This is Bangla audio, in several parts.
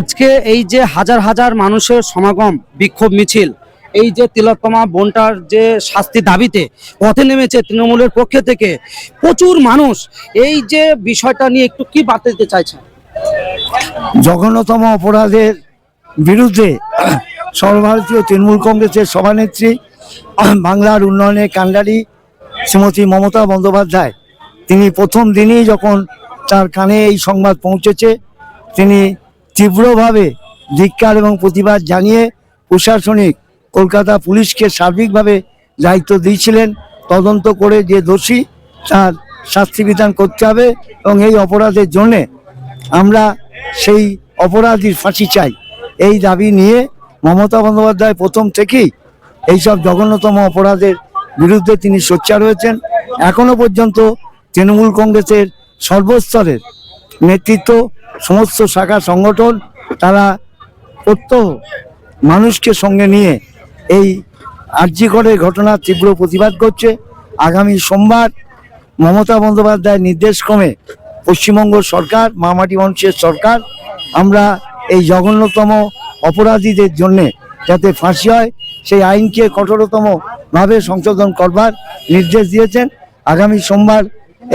আজকে এই যে হাজার হাজার মানুষের সমাগম, বিক্ষোভ মিছিল, এই যে তিলোত্তমা বোনটার যে শাস্তি দাবিতে পথে নেমেছে তৃণমূলের পক্ষে থেকে, প্রচুর মানুষ এই যে বিষয়টা নিয়ে একটু কি বার্তা দিতে চাইছেন? জঘন্যতম অপরাধের বিরুদ্ধে সর্বভারতীয় তৃণমূল কংগ্রেসের সভানেত্রী বাংলার উন্নয়নে কান্ডারি শ্রীমতী মমতা বন্দ্যোপাধ্যায়, তিনি প্রথম দিনই যখন তার কানে এই সংবাদ পৌঁছেছে, তিনি তীব্রভাবে ধিক্কার এবং প্রতিবাদ জানিয়ে প্রশাসনিক কলকাতা পুলিশকে সার্বিকভাবে দায়িত্ব দিয়েছিলেন। তদন্ত করে যে দোষী তার শাস্তি বিধান করতে হবে এবং এই অপরাধের জন্যে আমরা সেই অপরাধীর ফাঁসি চাই। এই দাবি নিয়ে মমতা বন্দ্যোপাধ্যায় প্রথম থেকেই এইসব জঘন্যতম অপরাধের বিরুদ্ধে তিনি সোচ্চার হয়েছেন। এখনও পর্যন্ত তৃণমূল কংগ্রেসের সর্বস্তরের নেতৃত্ব সমস্ত শাখা সংগঠন, তারা প্রত্যহ মানুষকে সঙ্গে নিয়ে এই আর্যিকরের ঘটনার তীব্র প্রতিবাদ করছে। আগামী সোমবার মমতা বন্দ্যোপাধ্যায়ের নির্দেশক্রমে পশ্চিমবঙ্গ সরকার, মামাটি মানুষের সরকার, আমরা এই জঘন্যতম অপরাধীদের জন্যে যাতে ফাঁসি হয়, সেই আইনকে কঠোরতম ভাবে সংশোধন করবার নির্দেশ দিয়েছেন। আগামী সোমবার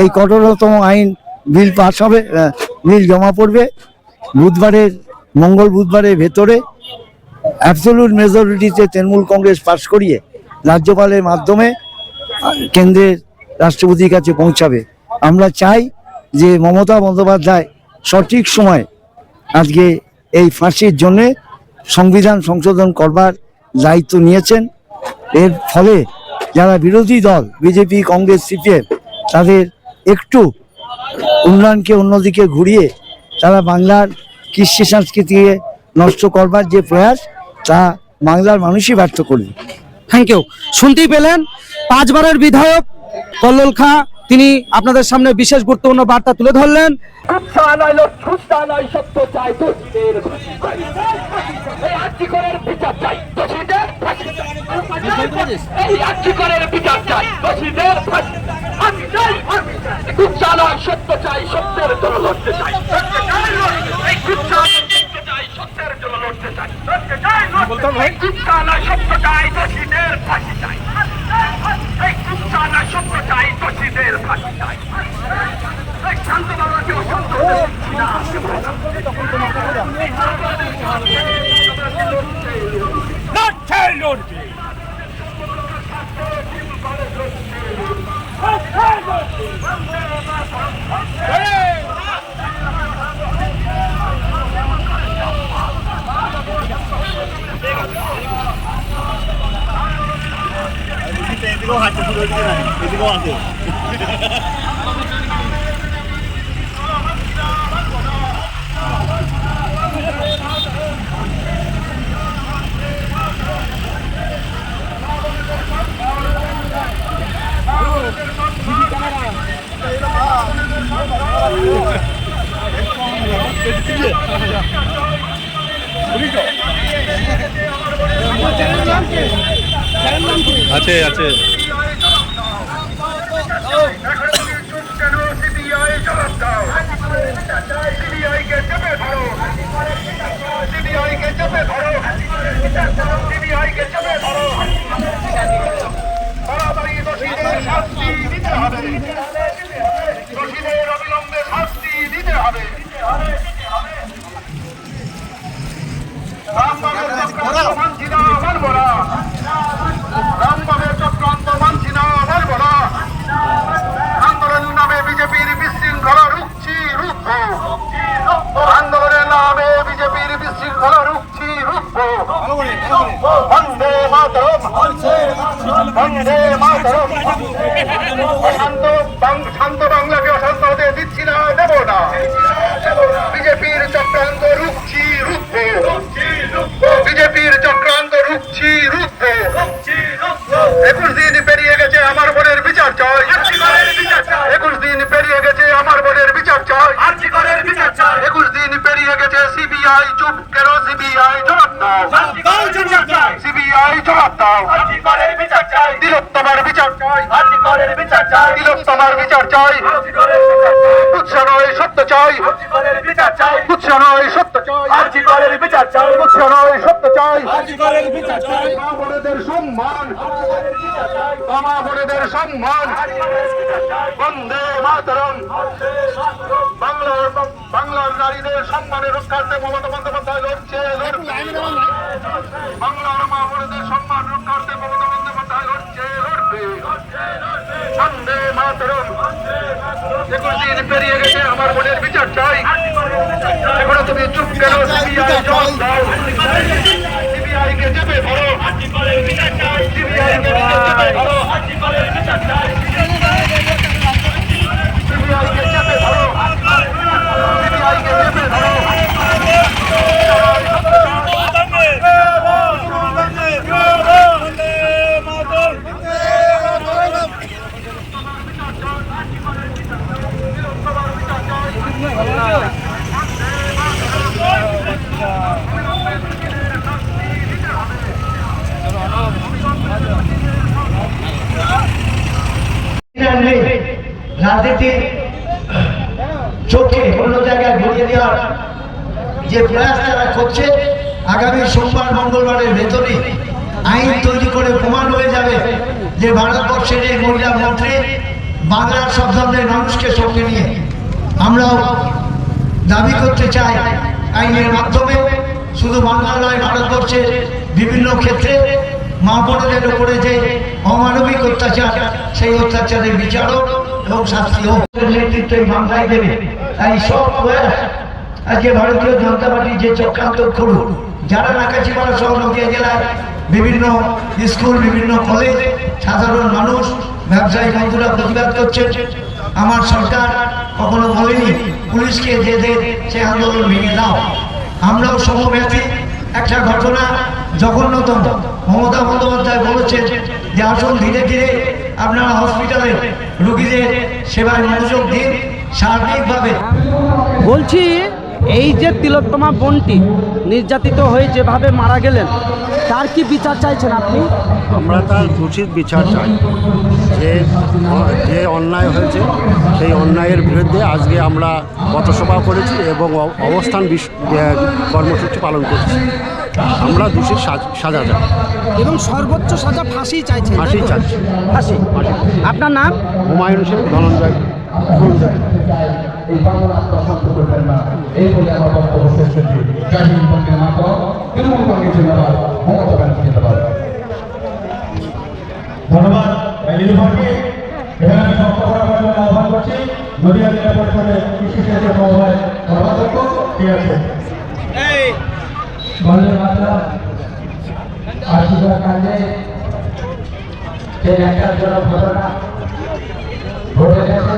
এই কঠোরতম আইন বিল পাস হবে বিল জমা পড়বে। বুধবারের, মঙ্গল বুধবারের ভেতরে অ্যাবসোলুট মেজরিটিতে তৃণমূল কংগ্রেস পাশ করিয়ে রাজ্যপালের মাধ্যমে কেন্দ্রের রাষ্ট্রপতির কাছে পৌঁছাবে। আমরা চাই যে মমতা বন্দ্যোপাধ্যায় সঠিক সময় আজকে এই ফাঁসির জন্যে সংবিধান সংশোধন করবার দায়িত্ব নিয়েছেন। এর ফলে যারা বিরোধী দল, বিজেপি, কংগ্রেস, সিপিএম, তাদের একটু উন্নয়নকে অন্যদিকে ঘুরিয়ে তারা বাংলার কৃষ্টি সংস্কৃতিকে নষ্ট করবার যে প্রয়াস তা বাংলার মানুষই ব্যর্থ করবে। থ্যাংক ইউ শুনতেই পেলেন পাঁচবারের বিধায়ক কল্লোল খাঁ তিনি আপনাদের সামনে বিশেষ গুরুত্বপূর্ণ বার্তা তুলে ধরলেন। বিচার চাই। চাই সত্যের এই কুৎসা নয় সত্য চাই দোষীদের ফাঁসি চাই এই কুৎসা নয় সত্য চাই দোষীদের ফাঁসি চাই এই শান্ত বাবাকে অশান্ত হতে দিচ্ছি না। লড়ছে, লড়ছে। এদিকেও হাঁটছে পুরো এদিকে নাই এদিকেও আছে। আছে আছে কেন CBI জবাব দাও? CBI কে চেপে ধরো। CBI কে চেপে ধরো। CBI কে চেপে ধরো। তাড়াতাড়ি দোষীদের শাস্তি দিতে হবে। দোষীদের অবিলম্বে শাস্তি দিতে হবে। রামবাবুর চক্রান্ত মানছি না, মানব না। রামবাবুর চক্রান্ত মানছি না, মানব না। আন্দোলন নামে বিজেপির বিশৃঙ্খলা রুখছি রুখব আন্দোলনের নামে বিজেপির বিশৃঙ্খলা রুখছি রুখব বন্দে মাতরম বন্দে মাতরম অশান্ত বাং- শান্ত বাংলাকে অশান্ত হতে দিচ্ছি না দেব না বিজেপির চক্রান্ত রুখছি রুখব বিজেপির চক্রান্ত রুখছি রুখব একুশ দিন পেরিয়ে গেছে আমার বোনের বিচার চাই একুশ দিন পেরিয়ে গেছে আমার বোনের বিচার চাই পেরিয়ে গেছে সিবিআই চুপ কেন সিবিআই? জবাব দাও। সিবিআই জবাব দাও। তিলোত্তমার বিচার চাই। তিলোত্তমার বিচার চাই। উৎসাহ সত্য চাই। উৎসাহ বিচার চাই মিথ্যা নয় সত্য চাই। মা বোনেদের সম্মান। মা বোনেদের সম্মান। বন্দে মাতরম। বাংলার বাংলার নারীদের সম্মানের রক্ষার্থে মমতা বন্দ্যোপাধ্যায় লড়ছে লড়বে বাংলার মা বোনেদের সম্মান রক্ষার্থে মমতা বন্দ্যোপাধ্যায় লড়ছে। বন্দে মাতরম। একুশ দিন আমার বোনের বিচার চাই। তুমি চুপ দাও। সিবিআই কে চেপে ধরো। সিবিআই কে চেপে ধরো। সিবিআই কে চেপে ধরো। সিবিআই কে চেপে ধরো নেই রাজনীতির চোখে অন্য জায়গায় ঘুরিয়ে দেওয়ার যে প্রয়াস তারা করছে আগামী সোমবার মঙ্গলবারের ভেতরে আইন তৈরি করে প্রমাণ হয়ে যাবে যে ভারতবর্ষের এই মহিলা মন্ত্রী বাংলার সব ধরনের মানুষকে সঙ্গে নিয়ে আমরাও দাবি করতে চাই আইনের মাধ্যমে শুধু বাংলা নয় ভারতবর্ষের বিভিন্ন ক্ষেত্রে মা বোনদের উপরে যে অমানবিক অত্যাচার, সেই অত্যাচারের বিচারও এবং শাস্তি হোক নেতৃত্ব এই বাংলায় দেবে। তাই সব প্রয়াস আজকে ভারতীয় জনতা পার্টি যে চক্রান্ত করুন যারা নাকাচিপাড়া সহ নদিয়া জেলায় বিভিন্ন স্কুল, বিভিন্ন কলেজ, সাধারণ মানুষ, ব্যবসায়ী বন্ধুরা প্রতিবাদ করছেন, আমার সরকার কখনো বলেনি, পুলিশকে যে দে, সে আন্দোলন ভেঙে দাও। আমরাও সমব্যাপী একটা ঘটনা জঘন্যতম। মমতা বন্দ্যোপাধ্যায় বলেছেন যে আসুন ধীরে ধীরে আপনারা হসপিটালে রুগীদের সেবায় মনোযোগ দিন সার্বিকভাবে বলছি এই যে তিলোত্তমা বোনটি নির্যাতিত হয়ে যেভাবে মারা গেলেন তার কি বিচার চাইছেন আপনি? আমরা তার উচিত বিচার চাই। যে যে অন্যায় হয়েছে সেই অন্যায়ের বিরুদ্ধে আজকে আমরা পথসভা করেছি এবং অবস্থান কর্মসূচি পালন করছি। আমরা দোষীর সাজ- সাজা চাই। এবং সর্বোচ্চ সাজা ফাঁসি চাইছেন ফাঁসি চাচ্ছি ফাঁসি। আপনার নাম? হুমায়ুন সেন ধনঞ্জয়। ধনঞ্জয়। এই বাংলা প্রশান্ত করবেন না। এই বলে আমার বক্তব্য শেষ করছি। জয় হিন্দ বন্দে মাতরম। তৃণমূল কংগ্রেস জিন্দাবাদ। মমতা ব্যানার্জি জিন্দাবাদ। ধন্যবাদ নীলুফাকে এখানে আমি বক্তব্য রাখার জন্য আহ্বান করছি। নদীয়া জেলা পরিষদের কৃষি ক্ষেত্রে মহোদয় কর্মাধ্যক্ষ ঠিক আছে। বন্দে মাতরম। আশীর্বাদ কাণ্ডে যে একটা জনক ঘটনা ঘটে গেছে।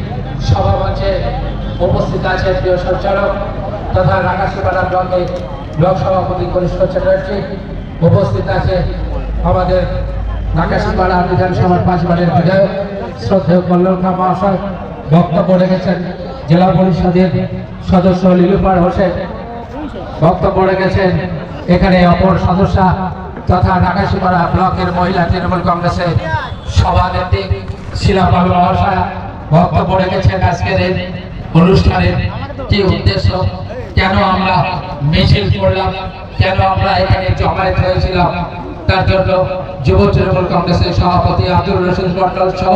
সভামঞ্চে উপস্থিত আছে প্রিয় সঞ্চালক তথা রাকাশিপাড়া ব্লকে ব্লক সভাপতি কনিষ্ঠ চ্যাটার্জি। উপস্থিত আছে আমাদের নাকাশিপাড়া বিধানসভার পাঁচবারের বিধায়ক শ্রদ্ধেয় কল্যাণকা মহাশয়। বক্তব্য রেখেছেন জেলা পরিষদের সদস্য লিলুপার হোসেন। বক্তব্য রেখেছেন এখানে অপর সদস্যা তথা ঢাকাশিপাড়া ব্লকের মহিলা তৃণমূল কংগ্রেসের সভানেত্রী শিলাপাল মহাশয়া। বক্তব্য রেখেছেন আজকের এই অনুষ্ঠানের কি উদ্দেশ্য? কেন আমরা মিছিল করলাম? কেন আমরা এখানে জমায়েত হয়েছিলাম তার জন্য যুব তৃণমূল কংগ্রেসের সভাপতি আব্দুর রশিদ মন্ডল সহ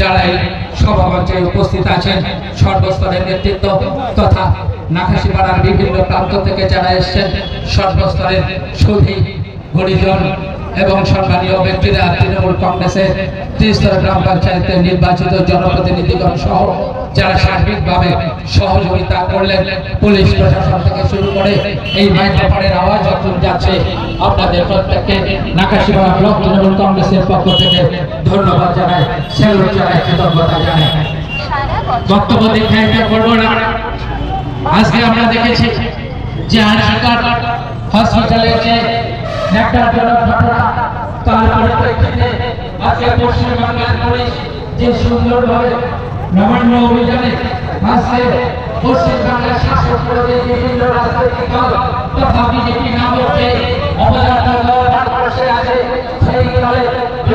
যারা এই সভামঞ্চে উপস্থিত আছেন, সর্বস্তরের নেতৃত্ব তথা নাখাশিপাড়ার বিভিন্ন প্রান্ত থেকে যারা এসছেন, সর্বস্তরের সুধী গুণীজন এবং সম্মানীয় ব্যক্তিরা তৃণমূল কংগ্রেসের ত্রিস্তর গ্রাম পঞ্চায়েতের নির্বাচিত জনপ্রতিনিধিগণ সহ যারা সার্বিকভাবে সহযোগিতা করলেন, পুলিশ প্রশাসন থেকে শুরু করে এই মাইক্রোফোনের আওয়াজ যখন যাচ্ছে। আপনাদের প্রত্যেককে নাকাশিপাড়া ব্লক তৃণমূল কংগ্রেসের পক্ষ থেকে ধন্যবাদ জানাই, স্যালুট জানাই, কৃতজ্ঞতা জানাই। বক্তব্য দীর্ঘায়িত করব না। আজকে আমরা দেখেছি যে আজকাল হসপিটালে যে ন্যাক্কারজনক ঘটনা তার পরিপ্রেক্ষিতে আজকে পশ্চিমবাংলার পুলিশ যে সুন্দরভাবে নবান্ন অভিযানে আজকে পশ্চিমবাংলার শাসক প্রদেশ বিভিন্ন রাজনৈতিক দল তথা বিজেপি নামকে অবদান ভারতবর্ষে আছে, সেই দলে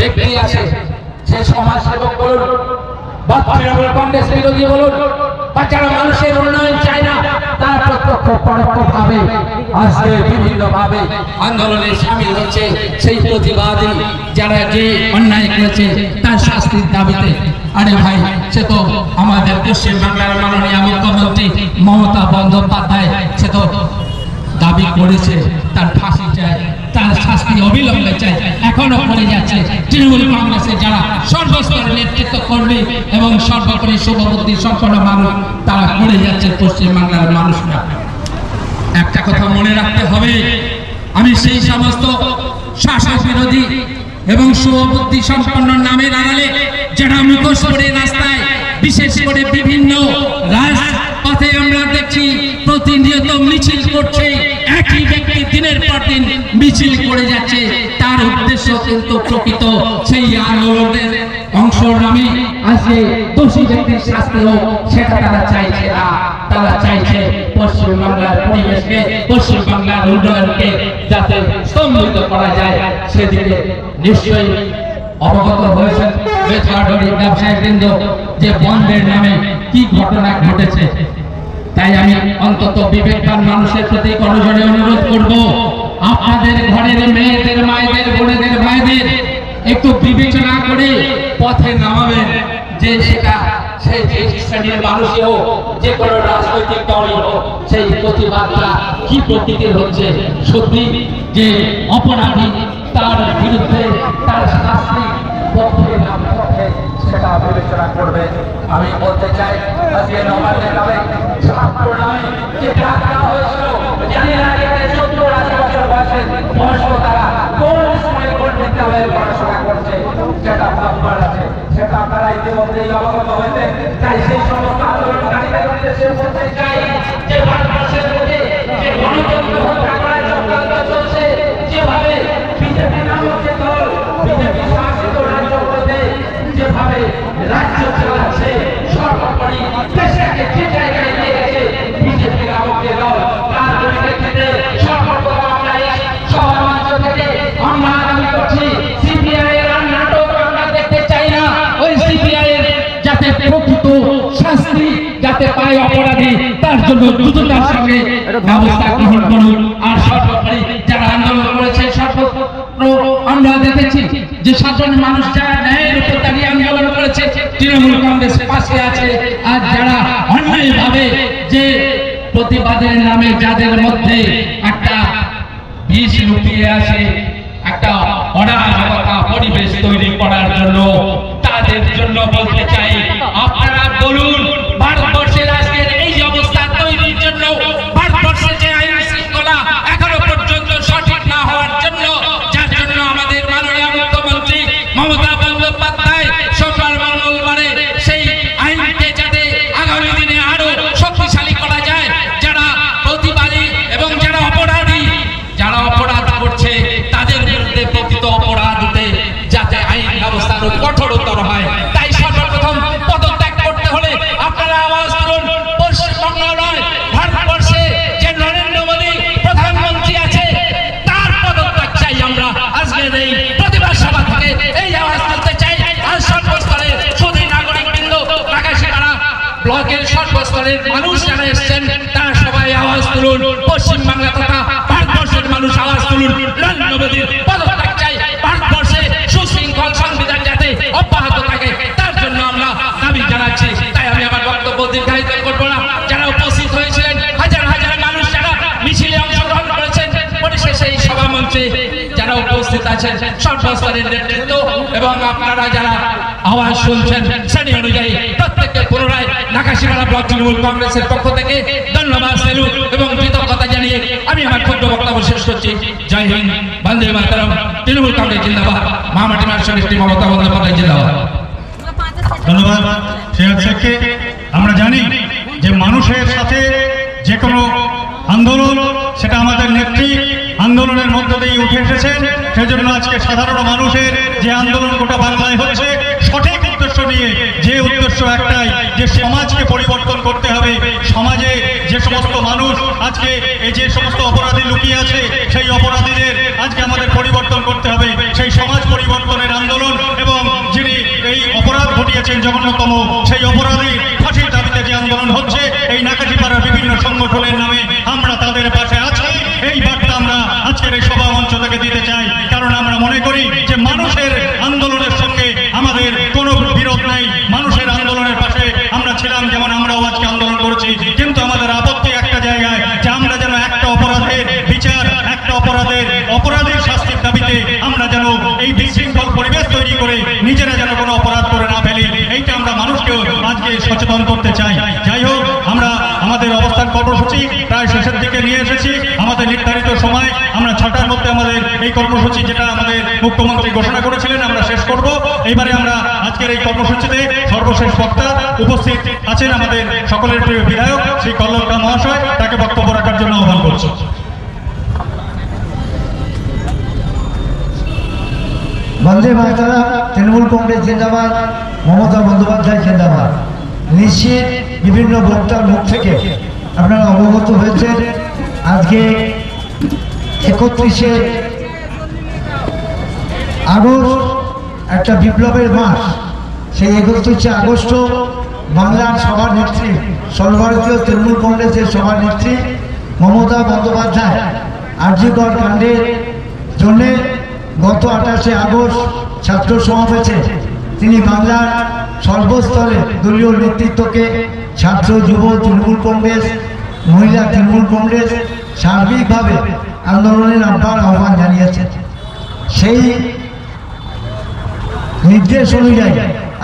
ব্যক্তি সেই সমাজ সেবক বলুন, বা তৃণমূল কংগ্রেস বিরোধী বলুন, বা যারা মানুষের উন্নয়ন চায় না, তারা প্রত্যক্ষ আজকে আন্দোলনে সামিল হচ্ছে সেই প্রতিবাদী যারা যে অন্যায় করেছে, তার শাস্তির দাবিতে। আরে ভাই, সে তো আমাদের পশ্চিম বাংলার মাননীয় মুখ্যমন্ত্রী মমতা বন্দ্যোপাধ্যায়, সে তো দাবি করেছে, তার ফাঁসি চাই তার শাস্তি অবিলম্বে চাই এখনও করে যাচ্ছে। তৃণমূল কংগ্রেসের যারা সর্বস্তরের নেতৃত্ব করবে এবং সর্বোপরি শুভবুদ্ধি সম্পন্ন মানুষ, তারা করে যাচ্ছে পশ্চিমবাংলার মানুষরা। একটা কথা মনে রাখতে হবে, আমি সেই সমস্ত শাসক বিরোধী এবং শুভবুদ্ধি সম্পন্ন নামের আড়ালে যারা মুখোশ করে রাস্তায়, বিশেষ করে বিভিন্ন রাজপথে আমরা দেখছি প্রতিনিয়ত মিছিল করছে, একই ব্যক্তি দিনের পর দিন মিছিল করে যাচ্ছে। তার উদ্দেশ্য কিন্তু প্রকৃত, সেই আন্দোলনের অংশ নামে আজকে দোষী ব্যক্তির শাস্তি হোক সেটা তারা চাইছে না। তারা চাইছে পশ্চিমবাংলার পরিবেশকে পশ্চিমবাংলার উন্নয়নকে যাতে স্তম্ভিত করা যায়। সেদিকে নিশ্চয়ই অবগত হয়েছেন বেথুয়াডরি ব্যবসায়ী বৃন্দ যে বন্ধের নামে কি ঘটনা ঘটেছে। তাই আমি অন্তত বিবেকবান মানুষের প্রতি করজনে অনুরোধ করব, আপনাদের ঘরের মেয়েদের, মায়েদের, বোনেদের, ভাইদের একটু বিবেচনা করে পথে নামাবেন যে সেটা সেই যে শ্রেণির মানুষই হোক, যে কোনো রাজনৈতিক দলই হোক, সেই প্রতিবাদটা কি প্রকৃতির হচ্ছে? সত্যি যে অপরাধী তার বিরুদ্ধে তার শাস্তি পক্ষে না বিপক্ষে সেটা বিবেচনা করবে। আমি বলতে চাই, আজকে নবান্নের নামে ছাত্র নামে যে হয়েছিল, জানি না এখানে সত্তর আশি বছর তারা কোন সময় কোন পড়াশোনা করছে, সেটা আছে। সেটা আপনারা ইতিমধ্যেই অবগত হয়েছে তাই সেই সমস্ত আন্দোলনকারীদের উদ্দেশ্যে বলতে চাই যে ভারতবর্ষের মধ্যে যে গণতন্ত্র হত্যা করার চক্রান্ত চলছে, যেভাবে বিজেপি নামক যে দল, বিজেপি জন্য দ্রুততার সঙ্গে ব্যবস্থা গ্রহণ করুন। আর সর্বোপরি যারা আন্দোলন করেছে সর্বত্র আমরা দেখেছি যে সাধারণ মানুষ যারা ন্যায়ের উপর দাঁড়িয়ে আন্দোলন করেছে তৃণমূল কংগ্রেসের পাশে আছে। আর যারা অন্যায়ভাবে যে প্রতিবাদের নামে যাদের মধ্যে একটা বিষ লুকিয়ে আছে একটা অরাজকতা পরিবেশ তৈরি করার জন্য তাদের জন্য বলতে চাই আপনারা সর্বস্তরের মানুষ যারা এসছেন, তারা সবাই আওয়াজ তুলুন। পশ্চিমবাংলা তথা ভারতবর্ষের মানুষ আওয়াজ তুলুন। নরেন্দ্র পদত্যাগ চাই। ভারতবর্ষে সুশৃঙ্খল সংবিধান যাতে অব্যাহত থাকে, তার জন্য আমরা দাবি জানাচ্ছি। তাই আমি আমার বক্তব্য দীর্ঘায়িত করব না। যারা উপস্থিত হয়েছিলেন, হাজার হাজার মানুষ যারা মিছিলে অংশ মঞ্চে যারা উপস্থিত আছেন, সর্বস্তরের নেতৃত্ব এবং আপনারা যারা আওয়াজ শুনছেন শ্রেণি অনুযায়ী প্রত্যেককে পুনরায় নাকাশিপাড়া ব্লক তৃণমূল কংগ্রেসের পক্ষ থেকে ধন্যবাদ সেলুট এবং কৃতজ্ঞতা জানিয়ে আমি আমার ক্ষুদ্র বক্তব্য শেষ করছি। জয় হিন্দ, বন্দে তৃণমূল কংগ্রেস জিন্দাবাদ মমতা বন্দ্যোপাধ্যায় জিন্দাবাদ। ধন্যবাদ আমরা জানি যে মানুষের সাথে যে কোনো আন্দোলন, সেটা আমাদের নেত্রী আন্দোলনের মধ্য দিয়ে উঠে এসেছেন সেজন্য আজকে সাধারণ মানুষের যে আন্দোলন গোটা বাংলায় হচ্ছে, সঠিক উদ্দেশ্য নিয়ে, যে উদ্দেশ্য একটাই, যে সমাজকে পরিবর্তন করতে হবে। সমাজে যে সমস্ত মানুষ আজকে এই যে সমস্ত অপরাধী লুকিয়ে আছে, সেই অপরাধীদের আজকে আমাদের পরিবর্তন করতে হবে। সেই সমাজ পরিবর্তনের আন্দোলন এবং যিনি এই অপরাধ ঘটিয়েছেন জঘন্যতম, সেই অপরাধী ফাঁসির দাবিতে যে আন্দোলন হচ্ছে, এই নাকাশিপাড়ার বিভিন্ন সংগঠনের নামে আমরা তাদের পাশে আছি। এই বার্তা আমরা আজকের এই সভা মঞ্চ থেকে দিতে চাই। কারণ আমরা মনে করি যে মানুষের আন্দোলনের সঙ্গে আমাদের কোনো বিরোধ নেই। মানুষের আন্দোলনের পাশে আমরা ছিলাম, যেমন আমরাও আজকে আন্দোলন করেছি। কিন্তু আমাদের আপত্তি একটা জায়গায় যে আমরা যেন একটা অপরাধের বিচার, একটা অপরাধের অপরাধের শাস্তির দাবিতে আমরা যেন এই বিশৃঙ্খল পরিবেশ তৈরি করে নিজেরা যেন কোনো অপরাধ করে না ফেলি, এইটা আমরা মানুষকে আজকে সচেতন করতে চাই। যাই হোক, আমরা আমাদের অবস্থান কর্মসূচি প্রায় শেষের দিকে নিয়ে এসেছি। আমাদের নির্ধারিত সময়, আমরা ছটার মধ্যে আমাদের এই কর্মসূচি যেটা আমাদের মুখ্যমন্ত্রী ঘোষণা করেছিলেন, আমরা শেষ করব। এইবারে আমরা কর্মসূচিতে সর্বশেষ বক্তা উপস্থিত আছেন আমাদের সকলের প্রিয় বিধায়ক শ্রী কল্লকা মহাশয়, তাকে বক্তব্য রাখার জন্য আহ্বান করছি। বন্দে মাতারা তৃণমূল কংগ্রেস জিন্দাবাদ, মমতা বন্দ্যোপাধ্যায় জিন্দাবাদ। নিশ্চিত বিভিন্ন বক্তার মুখ থেকে আপনারা অবগত হয়েছেন, আজকে একত্রিশে আগস্ট একটা বিপ্লবের মাস। সেই একত্রিশে আগস্ট বাংলার সভানেত্রী সর্বভারতীয় তৃণমূল কংগ্রেসের সভানেত্রী মমতা বন্দ্যোপাধ্যায় আর্যিকর কাণ্ডের জন্যে গত আঠাশে আগস্ট ছাত্র সমাবেশে তিনি বাংলার সর্বস্তরে দলীয় নেতৃত্বকে ছাত্র, যুব, তৃণমূল কংগ্রেস, মহিলা তৃণমূল কংগ্রেস সার্বিকভাবে আন্দোলনের আহ্বান আহ্বান জানিয়েছেন সেই নির্দেশ অনুযায়ী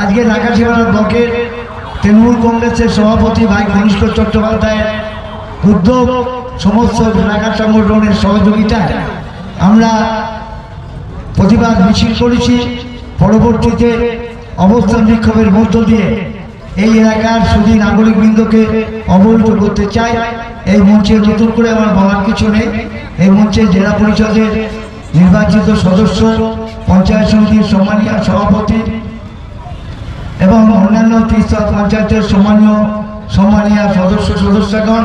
আজকে নাকাশিপাড়া ব্লকের তৃণমূল কংগ্রেসের সভাপতি ভাই ঘনিষ্ঠ চট্টোপাধ্যায়ের উদ্যোগ সমস্ত এলাকার সংগঠনের সহযোগিতায় আমরা প্রতিবাদ মিছিল করেছি। পরবর্তীতে অবস্থান বিক্ষোভের মধ্য দিয়ে এই এলাকার শুধু নাগরিকবৃন্দকে অবহিত করতে চাই। এই মঞ্চে নতুন করে আমার বলার কিছু নেই। এই মঞ্চে জেলা পরিষদের নির্বাচিত সদস্য, পঞ্চায়েত সমিতির সম্মানীয় সভাপতি এবং অন্যান্য তিস্তা পঞ্চায়েতের সম্মানীয় সম্মানীয় সদস্য, সদস্যগণ,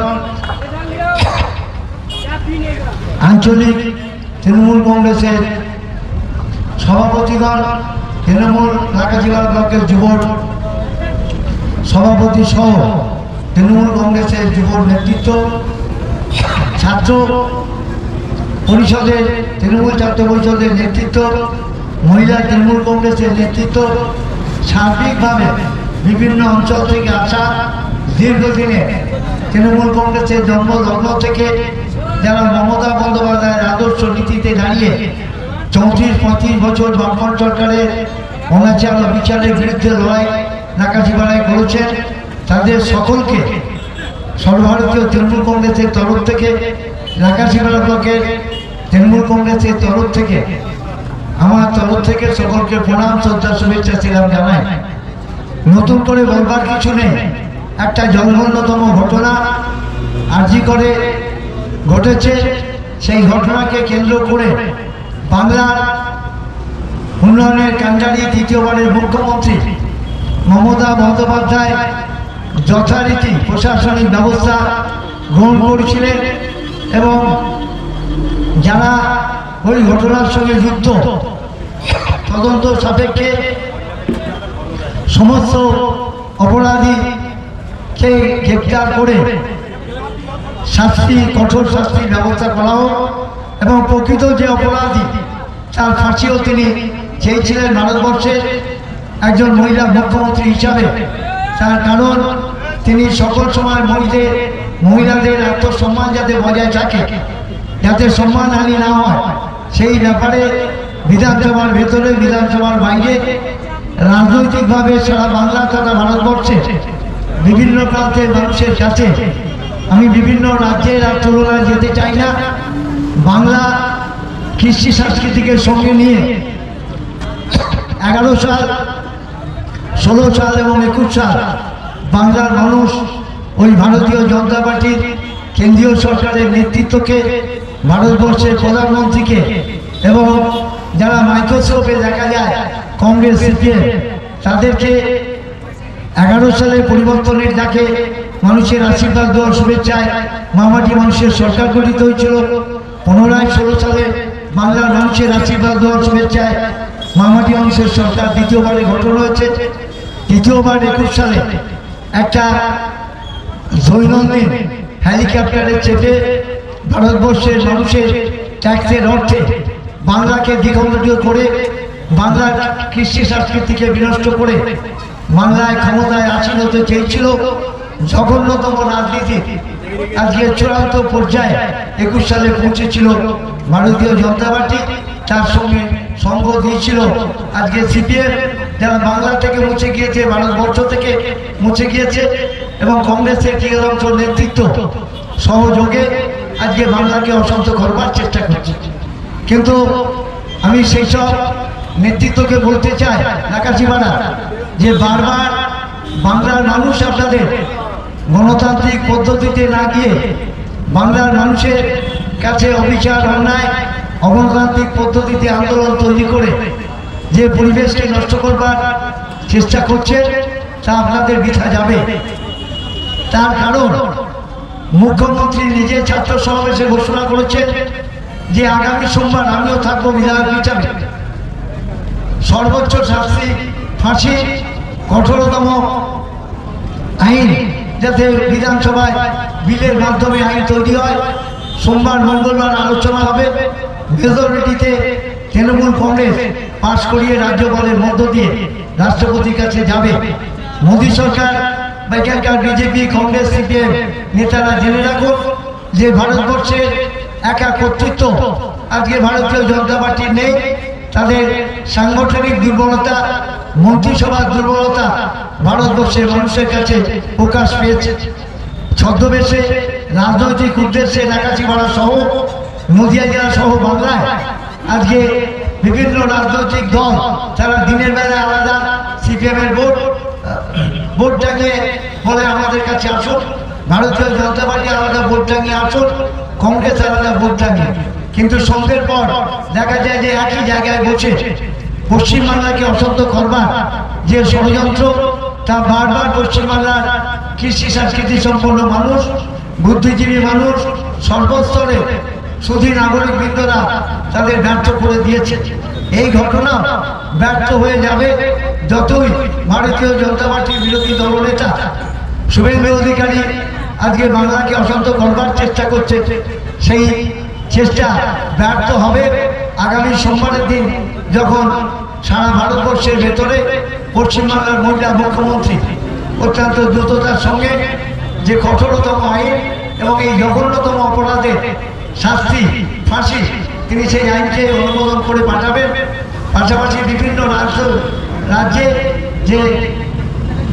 আঞ্চলিক তৃণমূল কংগ্রেসের সভাপতিগণ, তৃণমূল নাকাজিবাল ব্লকের যুব সভাপতি সহ তৃণমূল কংগ্রেসের যুব নেতৃত্ব, ছাত্র পরিষদের, তৃণমূল ছাত্র পরিষদের নেতৃত্ব, মহিলা তৃণমূল কংগ্রেসের নেতৃত্ব সার্বিকভাবে বিভিন্ন অঞ্চল থেকে আসা দীর্ঘদিনে তৃণমূল কংগ্রেসের জন্মলগ্ন থেকে যারা মমতা বন্দ্যোপাধ্যায়ের আদর্শ নীতিতে দাঁড়িয়ে চৌত্রিশ, পঁয়ত্রিশ বছর বামপন সরকারের অনাচার বিচারের বিরুদ্ধে লড়াই নাকাশিপাড়ায় করেছেন, তাদের সকলকে সর্বভারতীয় তৃণমূল কংগ্রেসের তরফ থেকে নাকাশিপাড়া ব্লকের তৃণমূল কংগ্রেসের তরফ থেকে আমার তরফ থেকে সকলকে প্রণাম, শ্রদ্ধা, শুভেচ্ছা ছিলাম জানাই। নতুন করে বলবার কিছু নেই। একটা জঘন্যতম ঘটনা আর্জি করে ঘটেছে। সেই ঘটনাকে কেন্দ্র করে বাংলার উন্নয়নের কাণ্ডারি দ্বিতীয়বারের মুখ্যমন্ত্রী মমতা বন্দ্যোপাধ্যায় যথারীতি প্রশাসনিক ব্যবস্থা গ্রহণ করেছিলেন এবং যারা ওই ঘটনার সঙ্গে যুক্ত। তদন্ত সাপেক্ষে সমস্ত অপরাধীকে গ্রেপ্তার করে শাস্তি, কঠোর শাস্তির ব্যবস্থা করা হোক এবং প্রকৃত যে অপরাধী, তার ফাঁসিও তিনি চেয়েছিলেন ভারতবর্ষের একজন মহিলা মুখ্যমন্ত্রী হিসাবে। তার কারণ, তিনি সকল সময় মহিলাদের মহিলাদের আত্মসম্মান যাতে বজায় থাকে, যাতে সম্মানহানি না হয় সেই ব্যাপারে বিধানসভার ভেতরে, বিধানসভার বাইরে রাজনৈতিকভাবে সারা বাংলা তথা ভারতবর্ষে বিভিন্ন প্রান্তের মানুষের কাছে আমি বিভিন্ন রাজ্যের আর তুলনায় যেতে চাই না। বাংলা কৃষ্টি সংস্কৃতিকে সঙ্গে নিয়ে এগারো সাল, ষোলো সাল এবং একুশ সাল বাংলার মানুষ ওই ভারতীয় জনতা পার্টির কেন্দ্রীয় সরকারের নেতৃত্বকে ভারতবর্ষের প্রধানমন্ত্রীকে এবং যারা মাইক্রোস্কোপে দেখা যায়, কংগ্রেস তাদেরকে এগারো সালে পরিবর্তনের ডাকে মানুষের আশীর্বাদ দেওয়ার শুভেচ্ছায় মামাটি মানুষের সরকার গঠিত হয়েছিল। পুনরায় ষোলো সালে বাংলার মানুষের আশীর্বাদ দেওয়ার শুভেচ্ছায় মামাটি মানুষের সরকার দ্বিতীয়বারে গঠন হয়েছে। দ্বিতীয়বার একুশ সালে একটা দৈনন্দিন হেলিকপ্টারে চেপে ভারতবর্ষের মানুষের ট্যাক্সের অর্থে বাংলাকে দ্বিখণ্ডিত করে বাংলার কৃষ্টি সংস্কৃতিকে বিনষ্ট করে, বাংলায় ক্ষমতায় আসীন হতে চেয়েছিল জঘন্যতম রাজনীতি। আজকে চূড়ান্ত পর্যায়ে একুশ সালে পৌঁছেছিল ভারতীয় জনতা পার্টি, তার সঙ্গে সঙ্গ দিয়েছিল আজকে সিপিএম। যারা বাংলা থেকে মুছে গিয়েছে, ভারতবর্ষ থেকে মুছে গিয়েছে, এবং কংগ্রেসের কিয়দংশ নেতৃত্ব সহযোগে আজকে বাংলাকে অশান্ত করবার চেষ্টা করছে। কিন্তু আমি সেই সব নেতৃত্বকে বলতে চাই নাকাশিমারা যে বারবার বাংলার মানুষ আপনাদের গণতান্ত্রিক পদ্ধতিতে না গিয়ে বাংলার মানুষের কাছে অবিচার, অন্যায়, অগণতান্ত্রিক পদ্ধতিতে আন্দোলন তৈরি করে যে পরিবেশকে নষ্ট করবার চেষ্টা করছে, তা আপনাদের বৃথা যাবে। তার কারণ মুখ্যমন্ত্রী নিজে ছাত্র সমাবেশে ঘোষণা করেছেন যে আগামী সোমবার আমিও থাকব বিধায়ক হিসাবে। সর্বোচ্চ শাস্তি ফাঁসি কঠোরতম আইন যাতে বিধানসভায় বিলের মাধ্যমে আইন তৈরি হয়। সোমবার মঙ্গলবার আলোচনা হবে। মেজরিটিতে তৃণমূল কংগ্রেস পাশ করিয়ে রাজ্যপালের মধ্য দিয়ে রাষ্ট্রপতির কাছে যাবে। মোদী সরকার এখানকার বিজেপি, কংগ্রেস, সিপিএম নেতারা জেনে রাখুন যে ভারতবর্ষের একা কর্তৃত্ব, আজকে ভারতীয় জনতা পার্টির নেই, তাদের সাংগঠনিক দুর্বলতা, মন্ত্রিসভার দুর্বলতা ভারতবর্ষের মানুষের কাছে প্রকাশ পেয়েছে। ছদ্মবেশে রাজনৈতিক উদ্দেশ্যে নাকাশিপাড়া সহ নদিয়া জেলা সহ বাংলায় আজকে বিভিন্ন রাজনৈতিক দল, তারা দিনের বেলায় আলাদা সিপিএমের ভোট ভোট টাঙিয়ে বলে আমাদের কাছে আসুন। ভারতীয় জনতা পার্টি আলাদা ভোট টাঙিয়ে আসুন। কংগ্রেস আলাদা ভোট টাঙিয়ে। কিন্তু সন্ধ্যের পর দেখা যায় যে একই জায়গায় বসে পশ্চিমবাংলাকে অশান্ত করবার যে ষড়যন্ত্র, তা বারবার পশ্চিমবাংলার কৃষি, সংস্কৃতি সম্পন্ন মানুষ, বুদ্ধিজীবী মানুষ, সর্বস্তরে সুধী নাগরিক বৃন্দরা তাদের ব্যর্থ করে দিয়েছে। এই ঘটনা ব্যর্থ হয়ে যাবে। যতই ভারতীয় জনতা পার্টির বিরোধী দলনেতা শুভেন্দু অধিকারী আজকে বাংলাকে অশান্ত করবার চেষ্টা করছে, সেই চেষ্টা ব্যর্থ হবে আগামী সোমবারের দিন যখন সারা ভারতবর্ষের ভেতরে পশ্চিমবাংলার মহিলা মুখ্যমন্ত্রী অত্যন্ত দ্রুততার সঙ্গে যে কঠোরতম আইন এবং এই জঘন্যতম অপরাধের শাস্তি, ফাঁসি তিনি সেই আইনকে অনুমোদন করে পাঠাবেন। পাশাপাশি বিভিন্ন রাজ্য রাজ্যে যে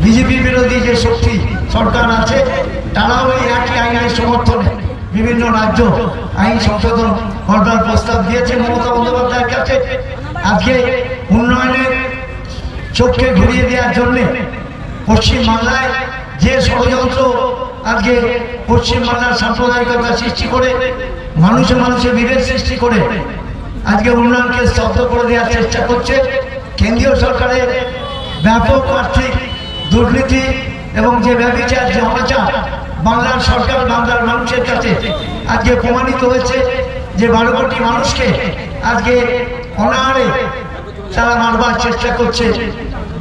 বিজেপি বিরোধী যে শক্তি সরকার আছে, তারাও এই একই আইনের সমর্থনে বিভিন্ন রাজ্য আইন সংশোধন করবার প্রস্তাব দিয়েছে মমতা বন্দ্যোপাধ্যায়ের কাছে। আজকে উন্নয়নের চোখকে ঘুরিয়ে দেওয়ার জন্যে পশ্চিমবাংলায় যে ষড়যন্ত্র আজকে পশ্চিমবাংলার সাম্প্রদায়িকতা সৃষ্টি করে, মানুষে মানুষে বিভেদ সৃষ্টি করে, আজকে উন্নয়নকে স্তব্ধ করে দেওয়ার চেষ্টা করছে। কেন্দ্রীয় সরকারের ব্যাপক আর্থিক দুর্নীতি এবং যে ব্যবচার, যে অনাচার বাংলার সরকার, বাংলার মানুষের কাছে আজকে প্রমাণিত হয়েছে যে বারো কোটি মানুষকে আজকে অনাহারে তারা মারবার চেষ্টা করছে।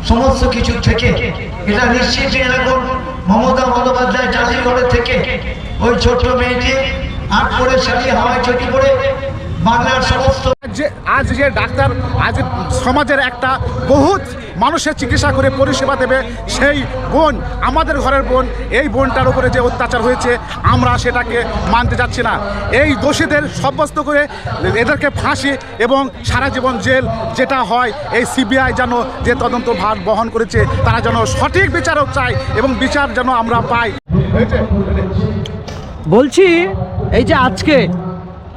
সমস্ত কিছু থেকে। এটা নিশ্চিত এরকম মমতা বন্দ্যোপাধ্যায় টালিগড়ে থেকে ওই ছোট্ট মেয়েটি আট করে শাড়ি, হাওয়ায় ছুটি করে বাংলার সমস্ত যে আজ যে ডাক্তার আজ সমাজের একটা বহুত মানুষের চিকিৎসা করে পরিষেবা দেবে সেই বোন আমাদের ঘরের বোন এই বোনটার উপরে যে অত্যাচার হয়েছে আমরা সেটাকে মানতে যাচ্ছি না। এই দোষীদের সাব্যস্ত করে এদেরকে ফাঁসি এবং সারা জীবন জেল যেটা হয় এই সিবিআই যেন যে তদন্ত ভার বহন করেছে তারা যেন সঠিক বিচারক চায় এবং বিচার যেন আমরা পাই। বলছি এই যে আজকে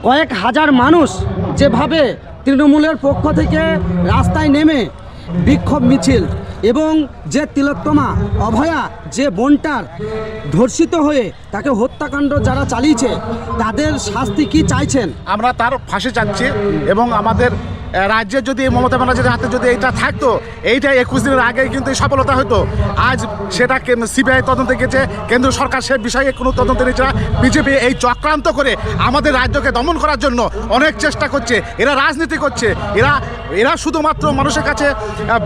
কয়েক হাজার মানুষ যেভাবে তৃণমূলের পক্ষ থেকে রাস্তায় নেমে বিক্ষোভ মিছিল এবং যে তিলোত্তমা, অভয়া, যে বনটার ধর্ষিত হয়ে তাকে হত্যাকাণ্ড যারা চালিয়েছে, তাদের শাস্তি কি চাইছেন? আমরা তার ফাঁসে চাচ্ছি এবং আমাদের রাজ্যের যদি মমতা ব্যানার্জির হাতে যদি এইটা থাকতো এইটা একুশ দিনের আগে কিন্তু সফলতা হতো আজ সেটা সিবিআই তদন্তে গেছে, কেন্দ্র সরকার সে বিষয়ে কোনো তদন্ত নিচ্ছে না। বিজেপি এই চক্রান্ত করে আমাদের রাজ্যকে দমন করার জন্য অনেক চেষ্টা করছে। এরা রাজনীতি করছে। এরা এরা শুধুমাত্র মানুষের কাছে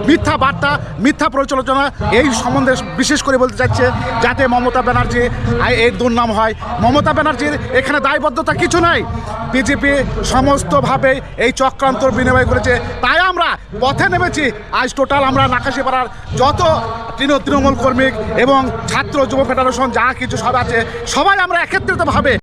মিথ্যা বার্তা, মিথ্যা প্রচলনা এই সম্বন্ধে বিশেষ করে বলতে চাচ্ছে যাতে মমতা ব্যানার্জি এর দুর্নাম হয়। মমতা ব্যানার্জির এখানে দায়বদ্ধতা কিছু নাই। বিজেপি সমস্তভাবে এই চক্রান্তর বিনিময় করেছে। তাই আমরা পথে নেমেছি। আজ টোটাল আমরা নাকাশিপাড়ার যত তৃণ- তৃণমূল কর্মী এবং ছাত্র যুব ফেডারেশন যা কিছু সব আছে, সবাই আমরা একত্রিতভাবে